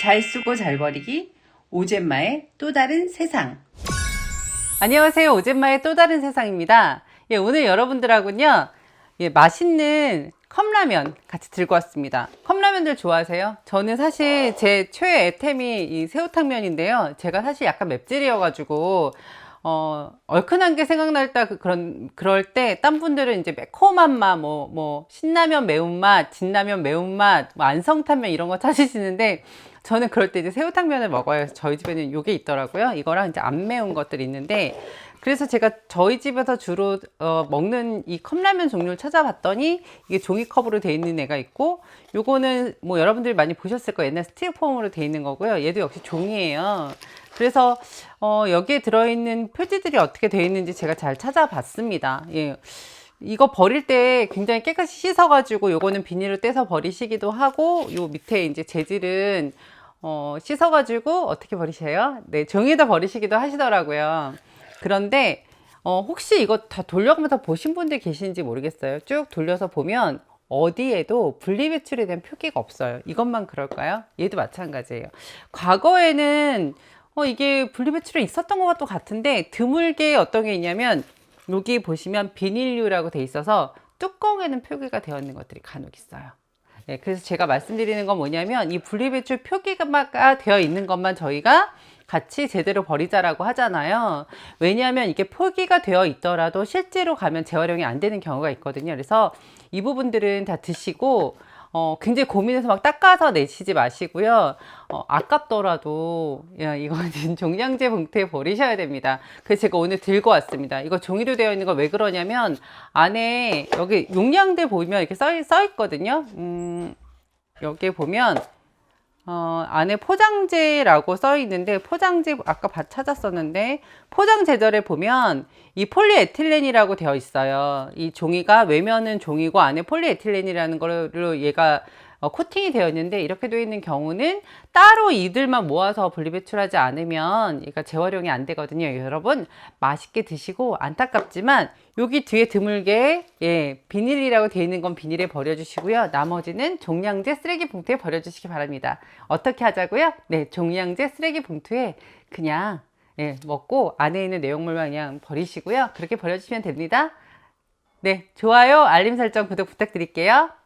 잘 쓰고 잘 버리기 오젠마의 또 다른 세상 안녕하세요. 오젠마의 또 다른 세상입니다. 예, 오늘 여러분들하고는요, 예, 맛있는 컵라면 같이 들고 왔습니다. 컵라면들 좋아하세요? 저는 사실 제 최애 애템이 이 새우탕면인데요. 제가 사실 약간 맵찔이어 가지고, 어, 얼큰한 게 생각날 때, 그- 그런, 그럴 때, 딴 분들은 이제 매콤한 맛, 뭐, 뭐, 신라면 매운맛, 진라면 매운맛, 뭐 안성탕면 이런 거 찾으시는데, 저는 그럴 때 이제 새우탕면을 먹어요. 저희 집에는 이게 있더라고요. 이거랑 이제 안 매운 것들이 있는데, 그래서 제가 저희 집에서 주로 어, 먹는 이 컵라면 종류를 찾아봤더니 이게 종이컵으로 돼 있는 애가 있고 요거는 뭐 여러분들이 많이 보셨을 거예요. 옛날 스티로폼으로 돼 있는 거고요. 얘도 역시 종이에요. 그래서 어, 여기에 들어있는 표지들이 어떻게 되어 있는지 제가 잘 찾아봤습니다. 예. 이거 버릴 때 굉장히 깨끗이 씻어가지고 요거는 비닐로 떼서 버리시기도 하고 요 밑에 이제 재질은 어, 씻어가지고 어떻게 버리세요? 네, 종이에다 버리시기도 하시더라고요. 그런데 어, 혹시 이거 다 돌려가면서 보신 분들 계신지 모르겠어요. 쭉 돌려서 보면 어디에도 분리배출에 대한 표기가 없어요. 이것만 그럴까요? 얘도 마찬가지예요. 과거에는 어, 이게 분리배출에 있었던 것도 같은데 드물게 어떤 게 있냐면 여기 보시면 비닐류라고 돼 있어서 뚜껑에는 표기가 되어 있는 것들이 간혹 있어요. 네, 그래서 제가 말씀드리는 건 뭐냐면 이 분리배출 표기가 되어 있는 것만 저희가 같이 제대로 버리자라고 하잖아요. 왜냐하면 이게 표기가 되어 있더라도 실제로 가면 재활용이 안 되는 경우가 있거든요. 그래서 이 부분들은 다 드시고 어, 굉장히 고민해서 막 닦아서 내시지 마시고요. 어, 아깝더라도, 야, 이거는 종량제 봉투에 버리셔야 됩니다. 그래서 제가 오늘 들고 왔습니다. 이거 종이로 되어 있는 거 왜 그러냐면, 안에, 여기 용량들 보면 이렇게 써, 써 있거든요. 음, 여기에 보면, 어, 안에 포장재라고 써 있는데 포장재 아까 바- 찾았었는데 포장 제절에 보면 이 폴리에틸렌이라고 되어 있어요. 이 종이가 외면은 종이고 안에 폴리에틸렌이라는 걸로 얘가 어, 코팅이 되어 있는데 이렇게 되어 있는 경우는 따로 이들만 모아서 분리배출하지 않으면 얘가 재활용이 안 되거든요. 여러분 맛있게 드시고 안타깝지만 여기 뒤에 드물게 예 비닐이라고 되어 있는 건 비닐에 버려주시고요. 나머지는 종량제 쓰레기 봉투에 버려주시기 바랍니다. 어떻게 하자고요? 네 종량제 쓰레기 봉투에 그냥 예, 먹고 안에 있는 내용물만 그냥 버리시고요. 그렇게 버려주시면 됩니다. 네 좋아요 알림 설정 구독 부탁드릴게요.